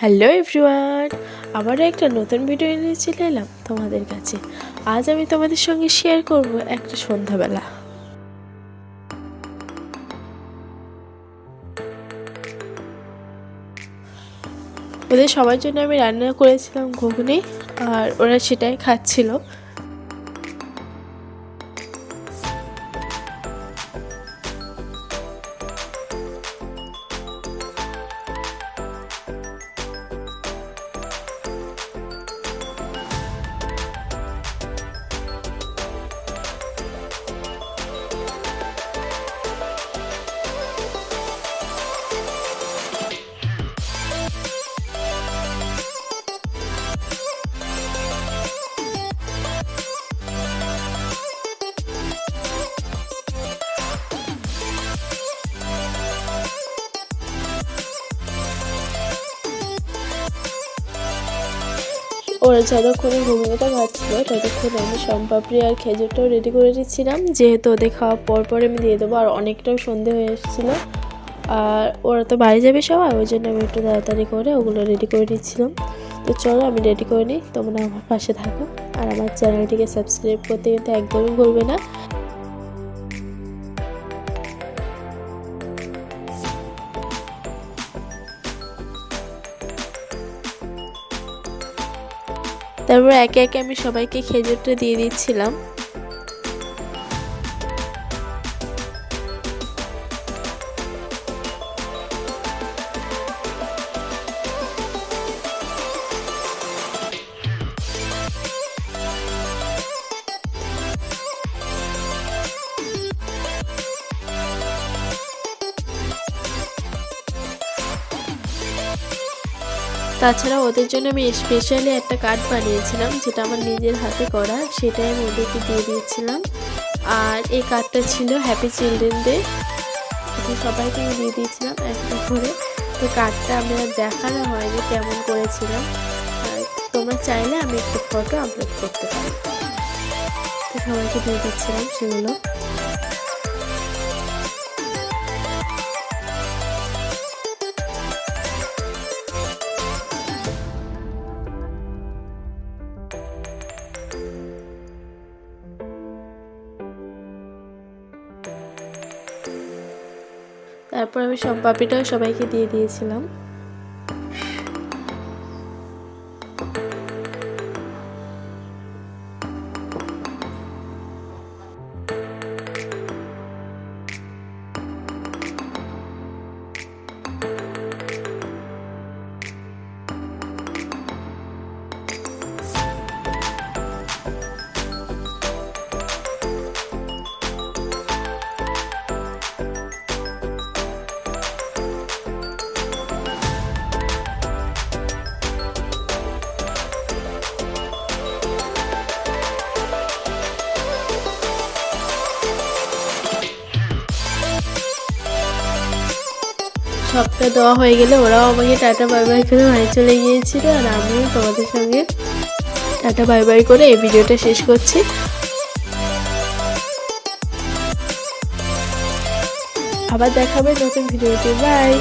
Hello everyone, আবারও একটা নতুন ভিডিও নিয়ে চলে এলাম তোমাদের কাছে। আজ আমি তোমাদের সঙ্গে শেয়ার করব একটা সন্ধ্যাবেলা। ওদের সবার জন্য আমি রান্না করেছিলাম ঘুগনি আর ওরা সেটাই খাচ্ছিল। ওরা যতক্ষণে ঘুমিয়েটা খাচ্ছিল ততক্ষণ আমি সম্পাপড়ি আর খেজুরটাও রেডি করে দিচ্ছিলাম। যেহেতু ওদের খাওয়ার পর পর আমি দিয়ে দেবো, আর অনেকটাও সন্ধে হয়ে এসেছিল। আর ওরা তো বাড়ি যাবে সবাই, ওই জন্য আমি একটু তাড়াতাড়ি করে ওগুলো রেডি করে দিচ্ছিলাম তো চলো আমি রেডি করে নিই, তোমরা আমার পাশে থাকো। আর আমার চ্যানেলটিকে সাবস্ক্রাইব করতে কিন্তু একদমই ভুলবে না। তারপর একে একে আমি সবাইকে খেজুরটা দিয়ে দিচ্ছিলাম। তাছাড়া ওদের জন্য আমি স্পেশালি একটা কার্ড বানিয়েছিলাম, যেটা আমার নিজের হাতে করা, সেটাই আমি ওদেরকে দিয়ে দিয়েছিলাম। আর এই কার্ডটা ছিল হ্যাপি চিলড্রেন ডে সবাইকে আমি দিয়ে দিয়েছিলাম একটা করে। তো কার্ডটা আমি আর দেখানো হয়নি কেমন করেছিলাম। তোমরা চাইলে আমি একটু ফটো আপলোড করতে পারি। তো সবাইকে দিয়ে দিচ্ছিলাম সেগুলো। তারপর আমি সব পাপিটাও সবাইকে দিয়ে দিয়েছিলাম। সবটা দেওয়া হয়ে গেলে ওরাও আমাকে টাটা বাই বাই করে বাড়ি চলে গিয়েছিল আর আমিও তোমাদের সঙ্গে টাটা বাই বাই করে এই ভিডিওটা শেষ করছি। আবার দেখাবে নতুন ভিডিওটি বাই।